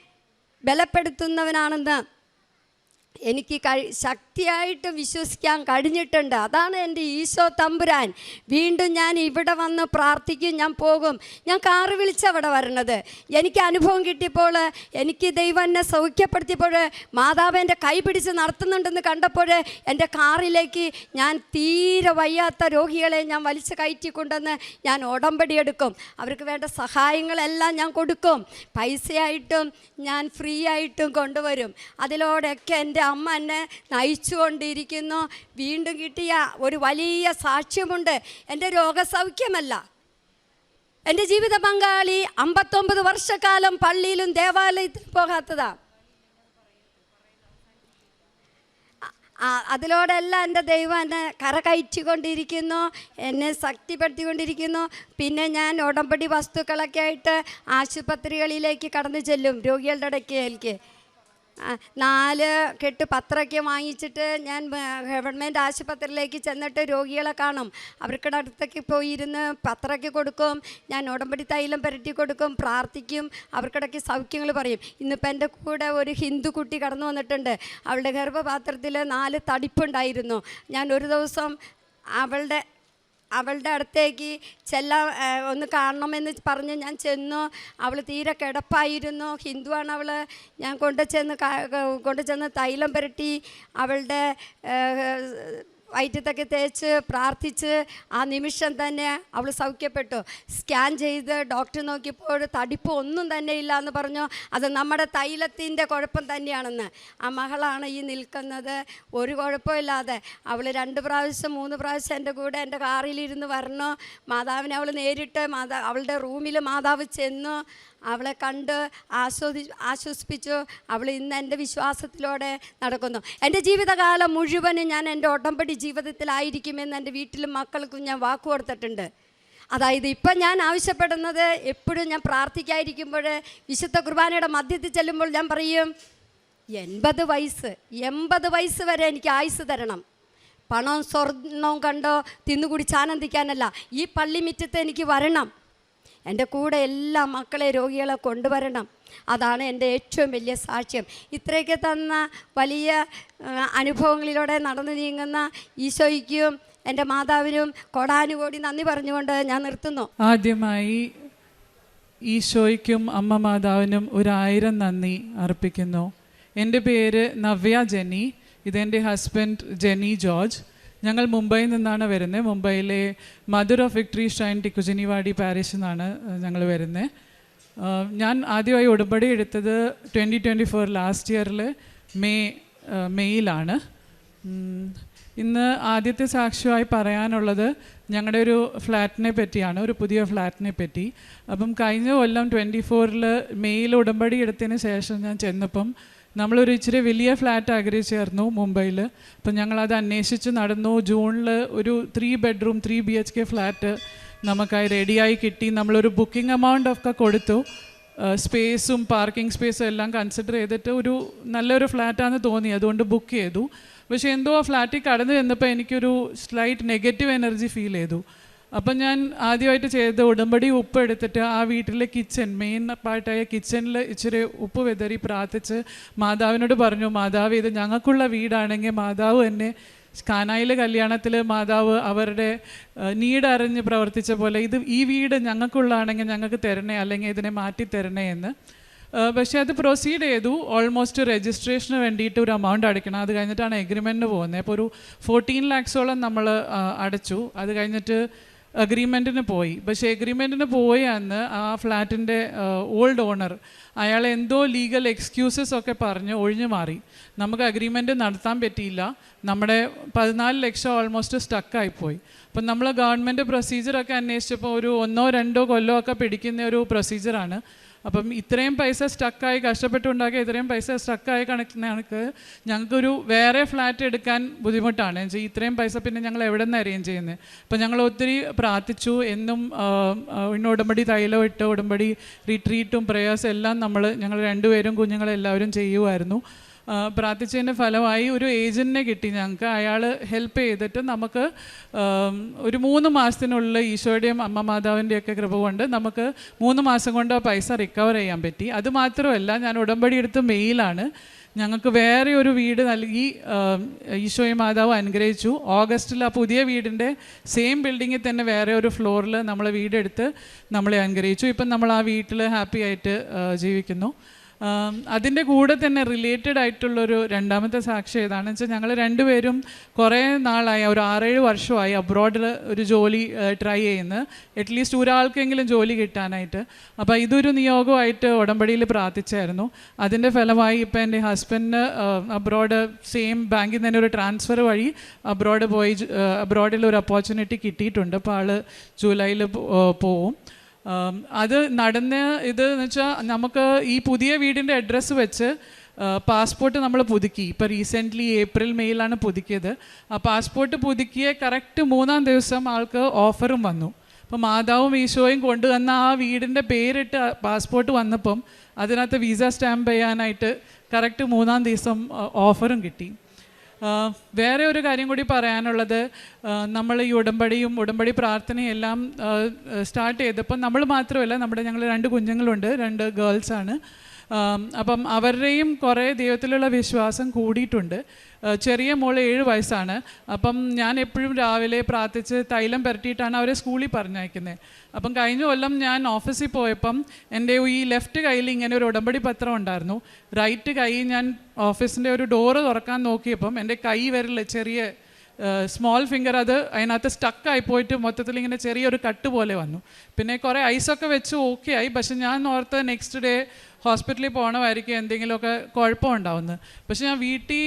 ബലപ്പെടുത്തുന്നവനാണെന്ന് എനിക്ക് കഴി ശക്തിയായിട്ട് വിശ്വസിക്കാൻ കഴിഞ്ഞിട്ടുണ്ട്. അതാണ് എന്റെ ഈശോ തമ്പുരാൻ. വീണ്ടും ഞാൻ ഇവിടെ വന്ന് പ്രാർത്ഥിക്കും ഞാൻ പോകും. ഞാൻ കാറ് വിളിച്ചവിടെ വരണത്. എനിക്ക് അനുഭവം കിട്ടിയപ്പോൾ എനിക്ക് ദൈവം എന്നെ സൗഖ്യപ്പെടുത്തിയപ്പോൾ മാതാവ് എന്റെ കൈ പിടിച്ച് നടത്തുന്നുണ്ടെന്ന് കണ്ടപ്പോൾ എന്റെ കാറിലേക്ക് ഞാൻ തീരെ വയ്യാത്ത രോഗികളെ ഞാൻ വലിച്ചു കയറ്റിക്കൊണ്ടെന്ന് ഞാൻ ഉടമ്പടി എടുക്കും. അവർക്ക് വേണ്ട സഹായങ്ങളെല്ലാം ഞാൻ കൊടുക്കും. പൈസയായിട്ടും ഞാൻ ഫ്രീ ആയിട്ടും കൊണ്ടുവരും. അതിലൂടെയൊക്കെ എന്റെ അമ്മ എന്നെ നയിച്ചുകൊണ്ടിരിക്കുന്നു. വീണ്ടും കിട്ടിയ ഒരു വലിയ സാക്ഷ്യമുണ്ട്. എന്റെ രോഗസൗഖ്യമല്ല. എന്റെ ജീവിത പങ്കാളി അമ്പത്തൊമ്പത് വർഷക്കാലം പള്ളിയിലും ദേവാലയത്തിൽ പോകാത്തതാ. അതിലൂടെല്ലാം എന്റെ ദൈവം എന്നെ കരകയറ്റിക്കൊണ്ടിരിക്കുന്നു. എന്നെ ശക്തിപ്പെടുത്തിക്കൊണ്ടിരിക്കുന്നു. പിന്നെ ഞാൻ ഉടമ്പടി വസ്തുക്കളൊക്കെ ആയിട്ട് ആശുപത്രികളിലേക്ക് കടന്നു ചെല്ലും. രോഗികളുടെ ഇടയ്ക്ക് ആ, നാല് കെട്ട് പത്രമൊക്കെ വാങ്ങിച്ചിട്ട് ഞാൻ ഗവൺമെന്റ് ആശുപത്രിയിലേക്ക് ചെന്നിട്ട് രോഗികളെ കാണും. അവർക്കിട അടുത്തേക്ക് പോയിരുന്ന് പത്രമൊക്കെ കൊടുക്കും ഞാൻ ഉടമ്പടി തൈലം പുരട്ടി കൊടുക്കും പ്രാർത്ഥിക്കും അവർക്കിടയ്ക്ക് സൗഖ്യങ്ങൾ പറയും. ഇന്നിപ്പോൾ എന്റെ കൂടെ ഒരു ഹിന്ദു കുട്ടി കടന്നു വന്നിട്ടുണ്ട്. അവളുടെ ഗർഭപാത്രത്തിൽ നാല് തടിപ്പുണ്ടായിരുന്നു. ഞാൻ ഒരു ദിവസം അവളുടെ അവളുടെ അടുത്തേക്ക് ചെല്ലാൻ ഒന്ന് കാണണമെന്ന് പറഞ്ഞ് ഞാൻ ചെന്നു. അവൾ തീരെ കിടപ്പായിരുന്നു. ഹിന്ദുവാണ് അവൾ ഞാൻ കൊണ്ടു ചെന്ന് കൊണ്ടു ചെന്ന് തൈലം പുരട്ടി അവളുടെ വയറ്റത്തൊക്കെ തേച്ച് പ്രാർത്ഥിച്ച് ആ നിമിഷം തന്നെ അവൾ സൗഖ്യപ്പെട്ടു. സ്കാൻ ചെയ്ത് ഡോക്ടർ നോക്കിയപ്പോൾ തടിപ്പ് ഒന്നും തന്നെ ഇല്ല എന്ന് പറഞ്ഞു. അത് നമ്മുടെ തൈലത്തിന്റെ കുഴപ്പം തന്നെയാണെന്ന്. ആ മകളാണ് ഈ നിൽക്കുന്നത്. ഒരു കുഴപ്പമില്ലാതെ അവൾ രണ്ട് പ്രാവശ്യം മൂന്ന് പ്രാവശ്യം എന്റെ കൂടെ എന്റെ കാറിലിരുന്ന് വരണു. മാതാവിനെ അവൾ നേരിട്ട് മാതാ അവളുടെ റൂമിൽ മാതാവ് ചെന്നു. അവളെ കണ്ട് ആസ്വദി ആശ്വസിപ്പിച്ചു. അവൾ ഇന്ന് എന്റെ വിശ്വാസത്തിലൂടെ നടക്കുന്നു. എന്റെ ജീവിതകാലം മുഴുവനും ഞാൻ എന്റെ ഉടമ്പടി ജീവിതത്തിലായിരിക്കുമെന്ന് എന്റെ വീട്ടിലും മക്കൾക്കും ഞാൻ വാക്ക് കൊടുത്തിട്ടുണ്ട്. അതായത് ഇപ്പം ഞാൻ ആവശ്യപ്പെടുന്നത് എപ്പോഴും ഞാൻ പ്രാർത്ഥിക്കാതിരിക്കുമ്പോൾ വിശുദ്ധ കുർബാനയുടെ മധ്യത്തിൽ ചെല്ലുമ്പോൾ ഞാൻ പറയും എൺപത് വയസ്സ് എൺപത് വയസ്സ് വരെ എനിക്ക് ആയുസ് തരണം. പണവും സ്വർണവും കണ്ടോ തിന്നുകുടിച്ച് ആനന്ദിക്കാനല്ല. ഈ പള്ളിമിറ്റത്ത് എനിക്ക് വരണം. എന്റെ കൂടെ എല്ലാ മക്കളെ രോഗികളെ കൊണ്ടുവരണം. അതാണ് എന്റെ ഏറ്റവും വലിയ സാക്ഷ്യം. ഇത്രയൊക്കെ തന്ന വലിയ അനുഭവങ്ങളിലൂടെ നടന്നു നീങ്ങുന്ന ഈശോയ്ക്കും എന്റെ മാതാവിനും കോടാനുകോടി നന്ദി പറഞ്ഞുകൊണ്ട് ഞാൻ നിർത്തുന്നു. ആദ്യമായി ഈശോയ്ക്കും അമ്മ മാതാവിനും ഒരായിരം നന്ദി അർപ്പിക്കുന്നു. എന്റെ പേര് നവ്യ ജെനി ഇതെന്റെ ഹസ്ബൻഡ് ജെനി ജോർജ്. ഞങ്ങൾ മുംബൈയിൽ നിന്നാണ് വരുന്നത്. മുംബൈയിലെ മധുര വിക്ടറി ഷൈൻ ടിക്കുജിനിവാടി പാരീസിൽ നിന്നാണ് ഞങ്ങൾ വരുന്നത്. ഞാൻ ആദ്യമായി ഉടമ്പടി എടുത്തത് ട്വന്റി ട്വന്റി ഫോർ ലാസ്റ്റ് ഇയറിൽ മെയ് മെയ്യിലാണ് ഇന്ന് ആദ്യത്തെ സാക്ഷ്യമായി പറയാനുള്ളത് ഞങ്ങളുടെ ഒരു ഫ്ലാറ്റിനെ പറ്റിയാണ് ഒരു പുതിയ ഫ്ലാറ്റിനെ പറ്റി. അപ്പം കഴിഞ്ഞ കൊല്ലം ട്വന്റി ഫോറിൽ മെയ്യിൽ ഉടമ്പടി എടുത്തതിന് ശേഷം ഞാൻ ചെന്നപ്പം നമ്മളൊരു ഇച്ചിരി വലിയ ഫ്ലാറ്റ് ആഗ്രഹിച്ചായിരുന്നു മുംബൈയിൽ അപ്പം ഞങ്ങളത് അന്വേഷിച്ച് നടന്നു. ജൂണിൽ ഒരു three bedroom three B H K flat നമുക്കായി റെഡിയായി കിട്ടി. നമ്മളൊരു ബുക്കിംഗ് എമൗണ്ട് ഒക്കെ കൊടുത്തു. സ്പേസും പാർക്കിംഗ് സ്പേസും എല്ലാം കൺസിഡർ ചെയ്തിട്ട് ഒരു നല്ലൊരു ഫ്ലാറ്റാണെന്ന് തോന്നി. അതുകൊണ്ട് ബുക്ക് ചെയ്തു. പക്ഷേ എന്തോ ആ ഫ്ലാറ്റിൽ കടന്നു ചെന്നപ്പോൾ എനിക്കൊരു സ്ലൈറ്റ് നെഗറ്റീവ് എനർജി ഫീൽ ചെയ്തു. അപ്പം ഞാൻ ആദ്യമായിട്ട് ചെയ്ത ഉടമ്പടി ഉപ്പ് എടുത്തിട്ട് ആ വീട്ടിലെ കിച്ചൺ മെയിൻ പാർട്ടായ കിച്ചണിൽ ഇച്ചിരി ഉപ്പ് വിതറി പ്രാർത്ഥിച്ച് മാതാവിനോട് പറഞ്ഞു മാതാവ് ഇത് ഞങ്ങൾക്കുള്ള വീടാണെങ്കിൽ മാതാവ് എന്നെ കാനായിലെ കല്യാണത്തിൽ മാതാവ് അവരുടെ നീഡ് അറിഞ്ഞ് പ്രവർത്തിച്ച പോലെ ഇത് ഈ വീട് ഞങ്ങൾക്കുള്ളതാണെങ്കിൽ ഞങ്ങൾക്ക് തരണേ അല്ലെങ്കിൽ ഇതിനെ മാറ്റി തരണേ എന്ന്. പക്ഷേ അത് പ്രൊസീഡ് ചെയ്തു. ഓൾമോസ്റ്റ് രജിസ്ട്രേഷന് വേണ്ടിയിട്ട് ഒരു എമൗണ്ട് അടയ്ക്കണം. അത് കഴിഞ്ഞിട്ടാണ് എഗ്രിമെന്റിന് പോകുന്നത്. അപ്പോൾ ഒരു ഫോർട്ടീൻ ലാക്സോളം നമ്മൾ അടച്ചു. അത് കഴിഞ്ഞിട്ട് അഗ്രിമെന്റിന് പോയി. പക്ഷേ അഗ്രിമെന്റിന് പോയ അന്ന് ആ ഫ്ലാറ്റിന്റെ ഓൾഡ് ഓണർ അയാൾ എന്തോ ലീഗൽ എക്സ്ക്യൂസസ് ഒക്കെ പറഞ്ഞ് ഒഴിഞ്ഞു മാറി. നമുക്ക് അഗ്രിമെന്റ് നടത്താൻ പറ്റിയില്ല. നമ്മുടെ പതിനാല് ലക്ഷം ഓൾമോസ്റ്റ് സ്റ്റക്കായിപ്പോയി അപ്പം നമ്മൾ ഗവൺമെന്റ് പ്രൊസീജിയറൊക്കെ അന്വേഷിച്ചപ്പോൾ ഒരു ഒന്നോ രണ്ടോ കൊല്ലമൊക്കെ പിടിക്കുന്ന ഒരു പ്രൊസീജിയറാണ് അപ്പം ഇത്രയും പൈസ സ്റ്റക്കായി കഷ്ടപ്പെട്ടുണ്ടാക്കിയ ഇത്രയും പൈസ സ്റ്റക്കായി കണക്ക് ഞങ്ങൾക്കൊരു വേറെ ഫ്ലാറ്റ് എടുക്കാൻ ബുദ്ധിമുട്ടാണ്. ഇത്രയും പൈസ പിന്നെ ഞങ്ങൾ എവിടെ നിന്ന് അറേഞ്ച് ചെയ്യുന്നത് അപ്പം ഞങ്ങൾ ഒത്തിരി പ്രാർത്ഥിച്ചു. എന്നും ഇന്ന് ഉടമ്പടി തൈലം ഇട്ട് ഉടമ്പടി റിട്രീറ്റും പ്രേയേഴ്സ് എല്ലാം നമ്മൾ ഞങ്ങൾ രണ്ടുപേരും കുഞ്ഞുങ്ങളെല്ലാവരും ചെയ്യുമായിരുന്നു. പ്രാർത്ഥിച്ചതിന്റെ ഫലമായി ഒരു ഏജന്റിനെ കിട്ടി ഞങ്ങൾക്ക്. അയാൾ ഹെൽപ്പ് ചെയ്തിട്ട് നമുക്ക് ഒരു മൂന്ന് മാസത്തിനുള്ളിൽ ഈശോയുടെയും അമ്മ മാതാവിന്റെയൊക്കെ കൃപ കൊണ്ട് നമുക്ക് മൂന്ന് മാസം കൊണ്ട് ആ പൈസ റിക്കവർ ചെയ്യാൻ പറ്റി. അതുമാത്രമല്ല ഞാൻ ഉടമ്പടി എടുത്ത മെയിലാണ് ഞങ്ങൾക്ക് വേറെ ഒരു വീട് നൽകി ഈശോയും മാതാവ് അനുഗ്രഹിച്ചു. ഓഗസ്റ്റിൽ ആ പുതിയ വീടിന്റെ സെയിം ബിൽഡിങ്ങിൽ തന്നെ വേറെ ഒരു ഫ്ലോറിൽ നമ്മൾ വീടെടുത്ത് നമ്മളെ അനുഗ്രഹിച്ചു. ഇപ്പം നമ്മൾ ആ വീട്ടിൽ ഹാപ്പി ആയിട്ട് ജീവിക്കുന്നു. അതിന്റെ കൂടെ തന്നെ റിലേറ്റഡ് ആയിട്ടുള്ളൊരു രണ്ടാമത്തെ സാക്ഷി ഏതാണെന്ന് വെച്ചാൽ ഞങ്ങൾ രണ്ടുപേരും കുറേ നാളായി ഒരു ആറേഴ് വർഷമായി അബ്രോഡിൽ ഒരു ജോലി ട്രൈ ചെയ്യുന്നത് അറ്റ്ലീസ്റ്റ് ഒരാൾക്കെങ്കിലും ജോലി കിട്ടാനായിട്ട്. അപ്പോൾ ഇതൊരു നിയോഗമായിട്ട് ഉടമ്പടിയിൽ പ്രാർത്ഥിച്ചായിരുന്നു. അതിന്റെ ഫലമായി ഇപ്പോൾ എന്റെ ഹസ്ബൻഡിന് അബ്രോഡ് സെയിം ബാങ്കിൽ തന്നെ ഒരു ട്രാൻസ്ഫർ വഴി അബ്രോഡ് പോയി അബ്രോഡിൽ ഒരു ഓപ്പർച്യൂണിറ്റി കിട്ടിയിട്ടുണ്ട്. അപ്പോൾ ആൾ ജൂലൈയിൽ പോവും. അത് നടന്ന ഇത് എന്ന് വെച്ചാൽ നമുക്ക് ഈ പുതിയ വീടിന്റെ അഡ്രസ്സ് വെച്ച് പാസ്പോർട്ട് നമ്മൾ പുതുക്കി. ഇപ്പോൾ റീസെന്റ്ലി ഏപ്രിൽ മെയിലാണ് പുതുക്കിയത്. ആ പാസ്പോർട്ട് പുതുക്കിയ കറക്റ്റ് മൂന്നാം ദിവസം ആൾക്ക് ഓഫറും വന്നു. അപ്പോൾ മാതാവും ഈശോയും കൊണ്ടുവന്ന ആ വീടിന്റെ പേരിട്ട് പാസ്പോർട്ട് വന്നപ്പം അതിനകത്ത് വിസ സ്റ്റാമ്പ് ചെയ്യാനായിട്ട് കറക്റ്റ് മൂന്നാം ദിവസം ഓഫറും കിട്ടി. വേറെ ഒരു കാര്യം കൂടി പറയാനുള്ളത്. നമ്മൾ ഈ ഉടമ്പടിയും ഉടമ്പടി പ്രാർത്ഥനയും എല്ലാം സ്റ്റാർട്ട് ചെയ്തപ്പോൾ നമ്മൾ മാത്രമല്ല നമ്മുടെ ഞങ്ങൾ രണ്ട് കുഞ്ഞുങ്ങളുണ്ട് രണ്ട് ഗേൾസാണ് അപ്പം അവരുടെയും കുറേ ദൈവത്തിലുള്ള വിശ്വാസം കൂടിയിട്ടുണ്ട്. ചെറിയ മോൾ ഏഴ് വയസ്സാണ്. അപ്പം ഞാൻ എപ്പോഴും രാവിലെ പ്രാർത്ഥിച്ച് തൈലം പുരട്ടിയിട്ടാണ് അവരെ സ്കൂളിൽ പറഞ്ഞയക്കുന്നത് അപ്പം കഴിഞ്ഞ കൊല്ലം ഞാൻ ഓഫീസിൽ പോയപ്പം എന്റെ ഈ ലെഫ്റ്റ് കയ്യിൽ ഇങ്ങനെ ഒരു ഉടമ്പടി പത്രം ഉണ്ടായിരുന്നു. റൈറ്റ് കൈ ഞാൻ ഓഫീസിന്റെ ഒരു ഡോറ് തുറക്കാൻ നോക്കിയപ്പം എന്റെ കൈ വരില്ല ചെറിയ സ്മോൾ ഫിംഗർ അത് അതിനകത്ത് സ്റ്റക്കായി പോയിട്ട് മൊത്തത്തിൽ ഇങ്ങനെ ചെറിയൊരു കട്ട് പോലെ വന്നു. പിന്നെ കുറേ ഐസൊക്കെ വെച്ച് ഓക്കെ ആയി. പക്ഷെ ഞാൻ ഓർത്ത് നെക്സ്റ്റ് ഡേ ഹോസ്പിറ്റലിൽ പോകണമായിരിക്കും എന്തെങ്കിലുമൊക്കെ കുഴപ്പമുണ്ടാവുന്നത്. പക്ഷെ ഞാൻ വീട്ടിൽ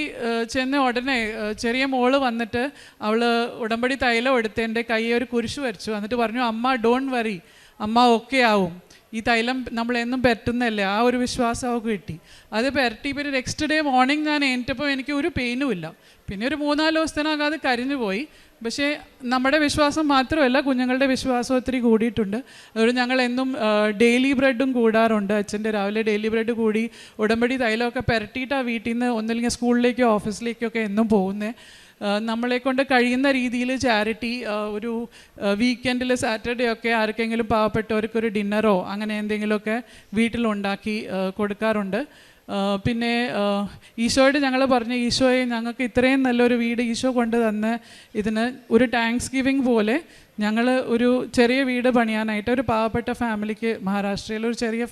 ചെന്ന ഉടനെ ചെറിയ മോൾ വന്നിട്ട് അവൾ ഉടമ്പടി തൈലം എടുത്ത് എന്റെ കൈ ഒരു കുരിശ് വരച്ചു. എന്നിട്ട് പറഞ്ഞു അമ്മ ഡോണ്ട് വറി അമ്മ ഓക്കെ ആവും. ഈ തൈലം നമ്മളെന്നും എന്നും പെരട്ടുന്നതല്ലേ? ആ ഒരു വിശ്വാസം അവൾക്ക് കിട്ടി. അത് പെരട്ടി പിന്നെ നെക്സ്റ്റ് ഡേ മോർണിംഗ് ഞാൻ എണീറ്റപ്പോൾ എനിക്ക് ഒരു പെയിനും ഇല്ല. പിന്നെ ഒരു മൂന്നാൽ ദിവസത്തിനകം അത് കരിഞ്ഞു പോയി പക്ഷേ നമ്മുടെ വിശ്വാസം മാത്രമല്ല കുഞ്ഞുങ്ങളുടെ വിശ്വാസം ഒത്തിരി കൂടിയിട്ടുണ്ട്. അതുകൊണ്ട് ഞങ്ങൾ എന്നും ഡെയിലി ബ്രെഡും കൂടാറുണ്ട്. അച്ഛന്റെ രാവിലെ ഡെയിലി ബ്രെഡ് കൂടി ഉടമ്പടി തൈലമൊക്കെ പെരട്ടിയിട്ടാണ് വീട്ടിൽ നിന്ന് ഒന്നില്ലെങ്കിൽ സ്കൂളിലേക്കോ ഓഫീസിലേക്കോ ഒക്കെ എന്നും പോകുന്നത് നമ്മളെ കൊണ്ട് കഴിയുന്ന രീതിയിൽ ചാരിറ്റി ഒരു വീക്കെൻഡിൽ സാറ്റർഡേ ഒക്കെ ആർക്കെങ്കിലും പാവപ്പെട്ടവർക്കൊരു ഡിന്നറോ അങ്ങനെ എന്തെങ്കിലുമൊക്കെ വീട്ടിലുണ്ടാക്കി ആ, കൊടുക്കാറുണ്ട്. ആ, പിന്നെ ഈശോയോട് ഞങ്ങൾ പറഞ്ഞു ഈശോയെ ഞങ്ങൾക്ക് ഇത്രയും നല്ലൊരു വീട് ഈശോ കൊണ്ട് തന്ന് ഇതിന് ഒരു താങ്ക്സ് ഗിവിങ് പോലെ ഞങ്ങൾ ഒരു ചെറിയ വീട് പണിയാനായിട്ട് ഒരു പാവപ്പെട്ട ഫാമിലിക്ക് മഹാരാഷ്ട്രയിൽ ഒരു ചെറിയ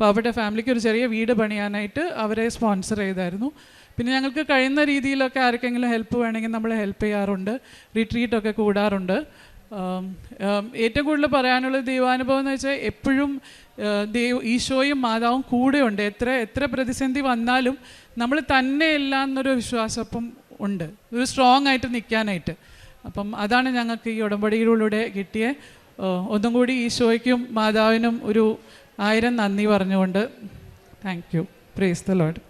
പാവപ്പെട്ട ഫാമിലിക്ക് ഒരു ചെറിയ വീട് പണിയാനായിട്ട് അവരെ സ്പോൺസർ ചെയ്തായിരുന്നു. പിന്നെ ഞങ്ങൾക്ക് കഴിയുന്ന രീതിയിലൊക്കെ ആർക്കെങ്കിലും ഹെൽപ്പ് വേണമെങ്കിൽ നമ്മൾ ഹെൽപ്പ് ചെയ്യാറുണ്ട് റിട്രീറ്റൊക്കെ കൂടാറുണ്ട്. ഏറ്റവും കൂടുതൽ പറയാനുള്ള ദൈവാനുഭവം എന്ന് വെച്ചാൽ എപ്പോഴും ദൈവ ഈശോയും മാതാവും കൂടെയുണ്ട്. എത്ര എത്ര പ്രതിസന്ധി വന്നാലും നമ്മൾ തന്നെയല്ല എന്നൊരു വിശ്വാസപ്പം ഉണ്ട്. ഒരു സ്ട്രോങ് ആയിട്ട് നിൽക്കാനായിട്ട്. അപ്പം അതാണ് ഞങ്ങൾക്ക് ഈ ഉടമ്പടിയിലൂടെ കിട്ടിയ ഒന്നും കൂടി ഈശോയ്ക്കും മാതാവിനും ഒരു ആയിരം നന്ദി പറഞ്ഞുകൊണ്ട് thank you praise the Lord